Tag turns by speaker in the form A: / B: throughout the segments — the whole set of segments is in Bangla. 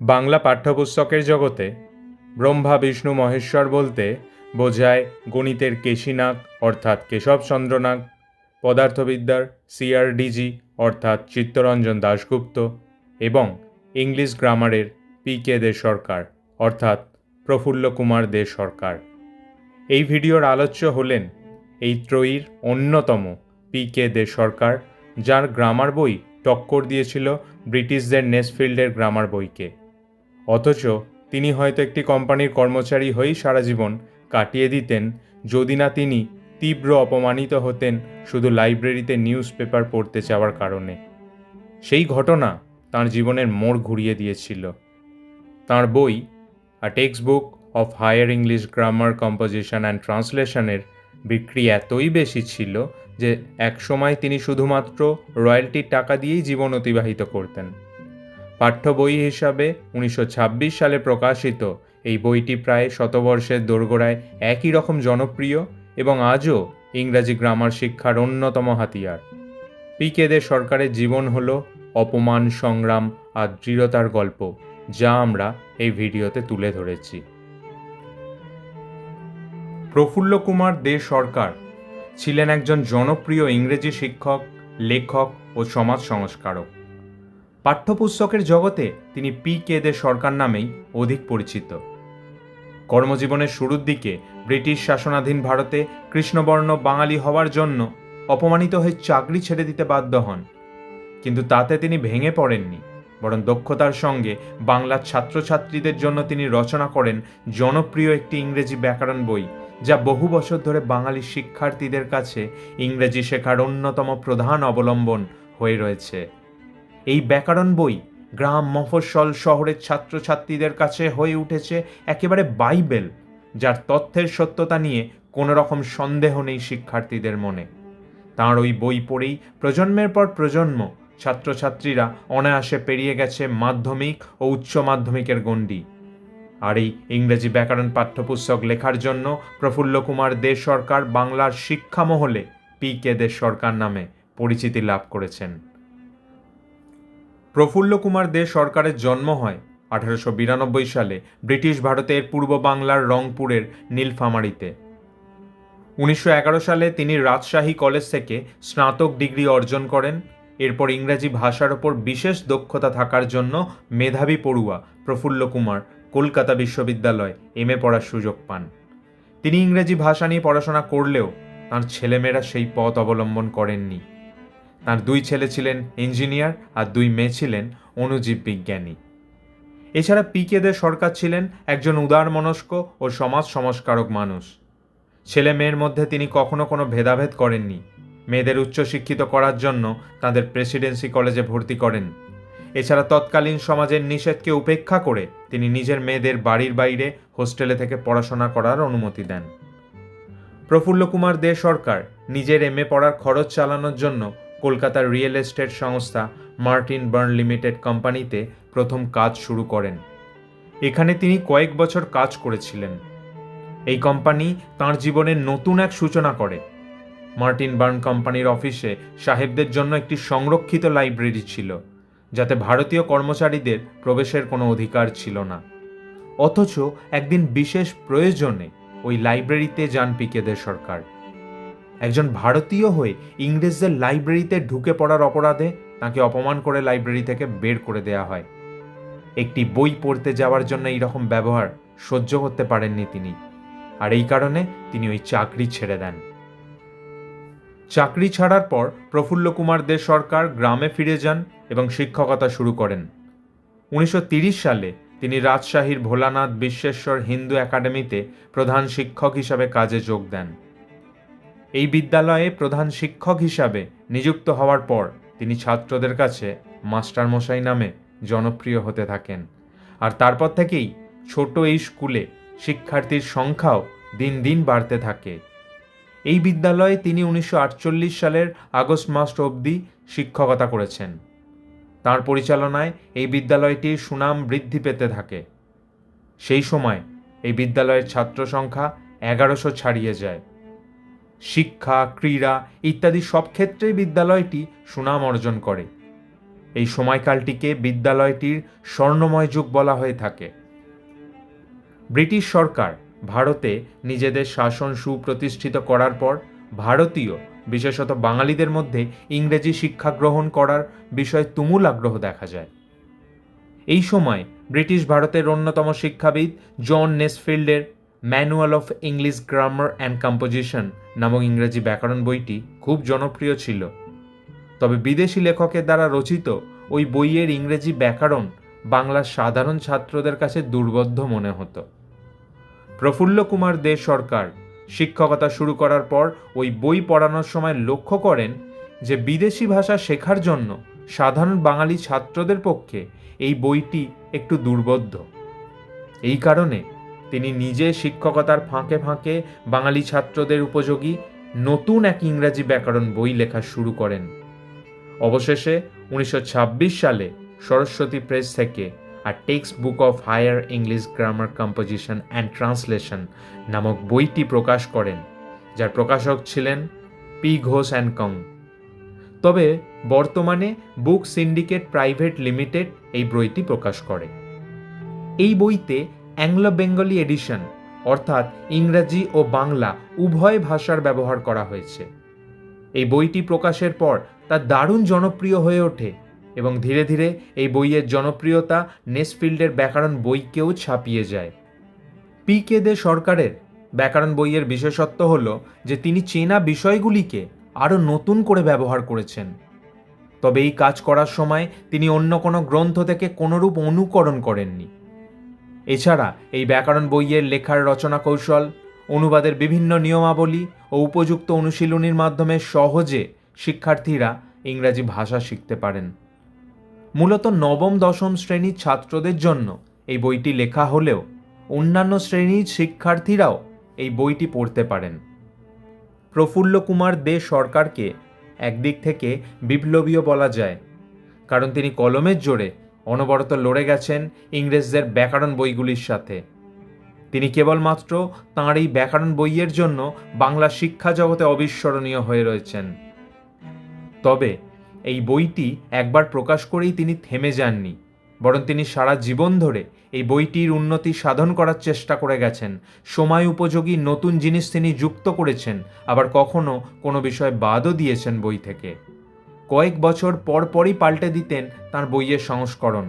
A: বাংলা পাঠ্যপুস্তকের জগতে ব্রহ্মা, বিষ্ণু, মহেশ্বর বলতে বোঝায় গণিতের কেশিনাগ, অর্থাৎ কেশবচন্দ্রনাগ, পদার্থবিদ্যার সিআরডিজি অর্থাৎ চিত্তরঞ্জন দাশগুপ্ত, এবং ইংলিশ গ্রামারের পি কে দে সরকার, অর্থাৎ প্রফুল্ল কুমার দে সরকার। এই ভিডিওর আলোচ্য হলেন এই ত্রয়ীর অন্যতম পি কে দে সরকার, যার গ্রামার বই টক্কর দিয়েছিল ব্রিটিশদের নেসফিল্ডের গ্রামার বইকে। অথচ তিনি হয়তো একটি কোম্পানির কর্মচারী হয়েই সারা জীবন কাটিয়ে দিতেন, যদি না তিনি তীব্র অপমানিত হতেন শুধু লাইব্রেরিতে নিউজ পেপার পড়তে চাওয়ার কারণে। সেই ঘটনা তার জীবনের মোড় ঘুরিয়ে দিয়েছিল। তার বই a text book of higher English grammar composition and ট্রান্সলেশনের বিক্রি এতই বেশি ছিল যে একসময় তিনি শুধুমাত্র রয়্যালটির টাকা দিয়েই জীবন অতিবাহিত করতেন। পাঠ্য বই হিসাবে উনিশশো ছাব্বিশ সালে প্রকাশিত। এই বইটি প্রায় শতবর্ষের দোরগোড়ায় একই রকম জনপ্রিয় এবং আজও ইংরাজি গ্রামার শিক্ষার অন্যতম হাতিয়ার। পিকেদের সরকারের জীবন হল অপমান, সংগ্রাম আর দৃঢ়তার গল্প, যা আমরা এই ভিডিওতে তুলে ধরেছি। প্রফুল্ল কুমার দে সরকার ছিলেন একজন জনপ্রিয় ইংরেজি শিক্ষক, লেখক ও সমাজ সংস্কারক। পাঠ্যপুস্তকের জগতে তিনি পি কে দে সরকার নামেই অধিক পরিচিত। কর্মজীবনের শুরুর দিকে ব্রিটিশ শাসনাধীন ভারতে কৃষ্ণবর্ণ বাঙালি হওয়ার জন্য অপমানিত হয়ে চাকরি ছেড়ে দিতে বাধ্য হন। কিন্তু তাতে তিনি ভেঙে পড়েননি, বরং দক্ষতার সঙ্গে বাংলার ছাত্রছাত্রীদের জন্য তিনি রচনা করেন জনপ্রিয় একটি ইংরেজি ব্যাকরণ বই, যা বহু বছর ধরে বাঙালি শিক্ষার্থীদের কাছে ইংরেজি শেখার অন্যতম প্রধান অবলম্বন হয়ে রয়েছে। এই ব্যাকরণ বই গ্রাম, মফস্বল, শহরের ছাত্রছাত্রীদের কাছে হয়ে উঠেছে একেবারে বাইবেল, যার তথ্যের সত্যতা নিয়ে কোনো রকম সন্দেহ নেই শিক্ষার্থীদের মনে। তাঁর ওই বই পড়েই প্রজন্মের পর প্রজন্ম ছাত্রছাত্রীরা অনায়াসে পেরিয়ে গেছে মাধ্যমিক ও উচ্চ মাধ্যমিকের গণ্ডি। আর এই ইংরেজি ব্যাকরণ পাঠ্যপুস্তক লেখার জন্য প্রফুল্ল কুমার দে সরকার বাংলার শিক্ষামহলে পি কে দে সরকার নামে পরিচিতি লাভ করেছেন। প্রফুল্ল কুমার দে সরকারের জন্ম হয় আঠারোশো বিরানব্বই সালে ব্রিটিশ ভারতের পূর্ব বাংলার রংপুরের নীলফামারীতে। উনিশশো এগারো সালে তিনি রাজশাহী কলেজ থেকে স্নাতক ডিগ্রি অর্জন করেন। এরপর ইংরাজি ভাষার ওপর বিশেষ দক্ষতা থাকার জন্য মেধাবী পড়ুয়া প্রফুল্ল কুমার কলকাতা বিশ্ববিদ্যালয় এম এ পড়ার সুযোগ পান। তিনি ইংরেজি ভাষা নিয়ে পড়াশোনা করলেও তাঁর ছেলেমেয়েরা সেই পথ অবলম্বন করেননি। তার দুই ছেলে ছিলেন ইঞ্জিনিয়ার আর দুই মেয়ে ছিলেন অণুজীব বিজ্ঞানী। এছাড়া পি দে সরকার ছিলেন একজন উদার মনস্ক ও সমাজ সংস্কারক মানুষ। ছেলে মেয়ের মধ্যে তিনি কখনো কোনো ভেদাভেদ করেননি। মেয়েদের উচ্চশিক্ষিত করার জন্য তাদের প্রেসিডেন্সি কলেজে ভর্তি করেন। এছাড়া তৎকালীন সমাজের নিষেধকে উপেক্ষা করে তিনি নিজের মেয়েদের বাড়ির বাইরে হোস্টেলে থেকে পড়াশোনা করার অনুমতি দেন। প্রফুল্ল কুমার দে সরকার নিজের এম এ পড়ার খরচ চালানোর জন্য কলকাতার রিয়েল এস্টেট সংস্থা মার্টিন বার্ন লিমিটেড কোম্পানিতে প্রথম কাজ শুরু করেন। এখানে তিনি কয়েক বছর কাজ করেছিলেন। এই কোম্পানি তাঁর জীবনের নতুন এক সূচনা করে। মার্টিন বার্ন কোম্পানির অফিসে সাহেবদের জন্য একটি সংরক্ষিত লাইব্রেরি ছিল, যাতে ভারতীয় কর্মচারীদের প্রবেশের কোনো অধিকার ছিল না। অথচ একদিন বিশেষ প্রয়োজনে ওই লাইব্রেরিতে যান পিকেদের সরকার। একজন ভারতীয় হয়ে ইংরেজদের লাইব্রেরিতে ঢুকে পড়ার অপরাধে তাকে অপমান করে লাইব্রেরি থেকে বের করে দেয়া হয়। একটি বই পড়তে যাওয়ার জন্য এইরকম ব্যবহার সহ্য করতে পারেননি তিনি, আর এই কারণে তিনি ওই চাকরি ছেড়ে দেন। চাকরি ছাড়ার পর প্রফুল্ল কুমার দে সরকার গ্রামে ফিরে যান এবং শিক্ষকতা শুরু করেন। উনিশশো সালে তিনি রাজশাহীর ভোলানাথ বিশ্বেশ্বর হিন্দু একাডেমিতে প্রধান শিক্ষক হিসাবে কাজে যোগ দেন। এই বিদ্যালয়ে প্রধান শিক্ষক হিসাবে নিযুক্ত হওয়ার পর তিনি ছাত্রদের কাছে মাস্টারমশাই নামে জনপ্রিয় হতে থাকেন। আর তারপর থেকেই ছোট এই স্কুলে শিক্ষার্থীর সংখ্যাও দিন দিন বাড়তে থাকে। এই বিদ্যালয়ে তিনি উনিশশো আটচল্লিশ সালের আগস্ট মাস অবধি শিক্ষকতা করেছেন। তার পরিচালনায় এই বিদ্যালয়টির সুনাম বৃদ্ধি পেতে থাকে। সেই সময় এই বিদ্যালয়ের ছাত্র সংখ্যা এগারোশো ছাড়িয়ে যায়। শিক্ষা, ক্রীড়া ইত্যাদি সব ক্ষেত্রেই বিদ্যালয়টি সুনাম অর্জন করে। এই সময়কালটিকে বিদ্যালয়টির স্বর্ণময় যুগ বলা হয়ে থাকে। ব্রিটিশ সরকার ভারতে নিজেদের শাসন সুপ্রতিষ্ঠিত করার পর ভারতীয়, বিশেষত বাঙালিদের মধ্যে ইংরেজি শিক্ষা গ্রহণ করার বিষয়ে তুমুল আগ্রহ দেখা যায়। এই সময় ব্রিটিশ ভারতের অন্যতম শিক্ষাবিদ John নেসফিল্ডের manual of English grammar and composition নামক ইংরেজি ব্যাকরণ বইটি খুব জনপ্রিয় ছিল। তবে বিদেশি লেখকের দ্বারা রচিত ওই বইয়ের ইংরেজি ব্যাকরণ বাংলার সাধারণ ছাত্রদের কাছে দুর্বোধ্য মনে হতো। প্রফুল্ল কুমার দে সরকার শিক্ষকতা শুরু করার পর ওই বই পড়ানোর সময় লক্ষ্য করেন যে বিদেশি ভাষা শেখার জন্য সাধারণ বাঙালি ছাত্রদের পক্ষে এই বইটি একটু দুর্বোধ্য। এই কারণে তিনি নিজে শিক্ষকতার ফাঁকে ফাঁকে বাঙালি ছাত্রদের উপযোগী নতুন এক ইংরাজি ব্যাকরণ বই লেখা শুরু করেন। অবশেষে উনিশশো ছাব্বিশ সালে সরস্বতী প্রেস থেকে আর text book of higher English grammar composition and translation নামক বইটি প্রকাশ করেন, যার প্রকাশক ছিলেন পি ঘোষ অ্যান্ড কং। তবে বর্তমানে বুক সিন্ডিকেট প্রাইভেট লিমিটেড এই বইটি প্রকাশ করে। এই বইতে অ্যাংলো বেঙ্গলি এডিশন, অর্থাৎ ইংরাজি ও বাংলা উভয় ভাষার ব্যবহার করা হয়েছে। এই বইটি প্রকাশের পর তা দারুণ জনপ্রিয় হয়ে ওঠে এবং ধীরে ধীরে এই বইয়ের জনপ্রিয়তা নেসফিল্ডের ব্যাকরণ বইকেও ছাপিয়ে যায়। পি কে দে সরকারের ব্যাকরণ বইয়ের বিশেষত্ব হল যে তিনি চেনা বিষয়গুলিকে আরও নতুন করে ব্যবহার করেছেন। তবে এই কাজ করার সময় তিনি অন্য কোনো গ্রন্থ থেকে কোনোরূপ অনুকরণ করেননি। এছাড়া এই ব্যাকরণ বইয়ের লেখার রচনা কৌশল, অনুবাদের বিভিন্ন নিয়মাবলী ও উপযুক্ত অনুশীলনীর মাধ্যমে সহজে শিক্ষার্থীরা ইংরাজি ভাষা শিখতে পারেন। মূলত নবম, দশম শ্রেণির ছাত্রদের জন্য এই বইটি লেখা হলেও অন্যান্য শ্রেণির শিক্ষার্থীরাও এই বইটি পড়তে পারেন। প্রফুল্ল কুমার দে সরকারকে একদিক থেকে বিপ্লবীও বলা যায়, কারণ তিনি কলমের জোরে অনবরত লড়ে গেছেন ইংরেজদের ব্যাকরণ বইগুলির সাথে। তিনি কেবলমাত্র তাঁর এই ব্যাকরণ বইয়ের জন্য বাংলা শিক্ষা জগতে অবিস্মরণীয় হয়ে রয়েছেন। তবে এই বইটি একবার প্রকাশ করেই তিনি থেমে যাননি, বরং তিনি সারা জীবন ধরে এই বইটির উন্নতি সাধন করার চেষ্টা করে গেছেন। সময় উপযোগী নতুন জিনিস তিনি যুক্ত করেছেন, আবার কখনো কোনো বিষয় বাদও দিয়েছেন বই থেকে। কয়েক বছর পর পরই পাল্টে দিতেন তার বইয়ের সংস্করণ।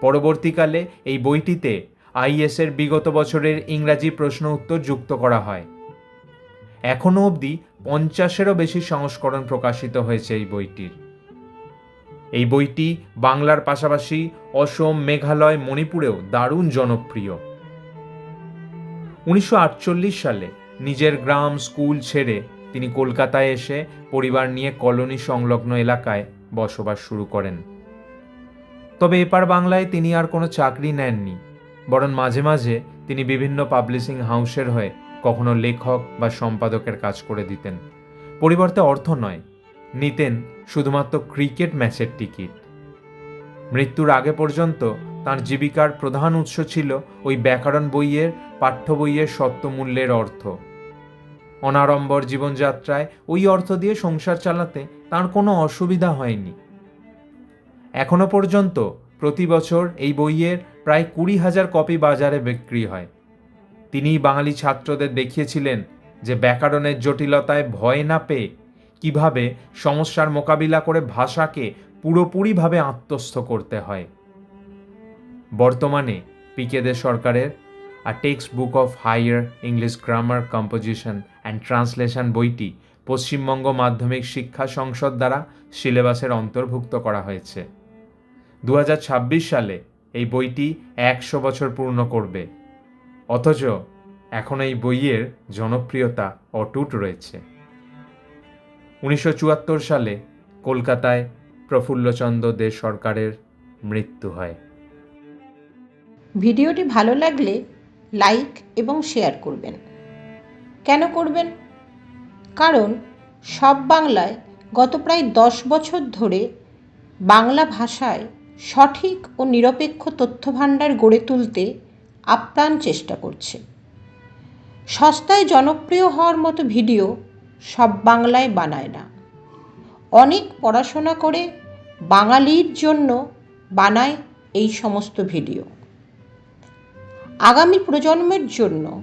A: পরবর্তীকালে এই বইটিতে আইএসের বিগত বছরের ইংরাজি প্রশ্ন উত্তর যুক্ত করা হয়। এখনও অবধি পঞ্চাশেরও বেশি সংস্করণ প্রকাশিত হয়েছে এই বইটির। এই বইটি বাংলার পাশাপাশি অসম, মেঘালয়, মণিপুরেও দারুণ জনপ্রিয়। উনিশশো আটচল্লিশ সালে নিজের গ্রাম, স্কুল ছেড়ে তিনি কলকাতায় এসে পরিবার নিয়ে কলোনি সংলগ্ন এলাকায় বসবাস শুরু করেন। তবে এপার বাংলায় তিনি আর কোনো চাকরি নেননি, বরং মাঝে মাঝে তিনি বিভিন্ন পাবলিশিং হাউসের হয়ে কখনো লেখক বা সম্পাদকের কাজ করে দিতেন। পরিবর্তে অর্থ নয়, নিতেন শুধুমাত্র ক্রিকেট ম্যাচের টিকিট। মৃত্যুর আগে পর্যন্ত তার জীবিকার প্রধান উৎস ছিল ওই ব্যাকরণ বইয়ের, পাঠ্য বইয়ের সত্যমূল্যের অর্থ। অনাড়ম্বর জীবনযাত্রায় ওই অর্থ দিয়ে সংসার চালাতে তার কোনো অসুবিধা হয়নি। এখনও পর্যন্ত প্রতি বছর এই বইয়ের প্রায় কুড়ি হাজার কপি বাজারে বিক্রি হয়। তিনি বাঙালি ছাত্রদের দেখিয়েছিলেন যে ব্যাকরণের জটিলতায় ভয় না পেয়ে কীভাবে সমস্যার মোকাবিলা করে ভাষাকে পুরোপুরিভাবে আত্মস্থ করতে হয়। বর্তমানে পিকেদের সরকারের a text book of higher English grammar composition and translation বইটি পশ্চিমবঙ্গ মাধ্যমিক শিক্ষা সংসদ দ্বারা সিলেবাসের অন্তর্ভুক্ত করা হয়েছে। দু হাজার ছাব্বিশ সালে এই বইটি একশো বছর পূর্ণ করবে। অথচ এখন এই বইয়ের জনপ্রিয়তা অটুট রয়েছে। উনিশশো চুয়াত্তর সালে কলকাতায় প্রফুল্লচন্দ্র দে সরকারের মৃত্যু হয়।
B: ভিডিওটি ভালো লাগলে লাইক এবং শেয়ার করবেন। কেন করবেন? কারণ সব বাংলায় গত প্রায় দশ বছর ধরে বাংলা ভাষায় সঠিক ও নিরপেক্ষ তথ্যভাণ্ডার গড়ে তুলতে আপ্রাণ চেষ্টা করছে। সস্তায় জনপ্রিয় হওয়ার মতো ভিডিও সব বাংলায় বানায় না। অনেক পড়াশোনা করে বাঙালির জন্য বানায় এই সমস্ত ভিডিও। আগামী প্রজন্মের জন্য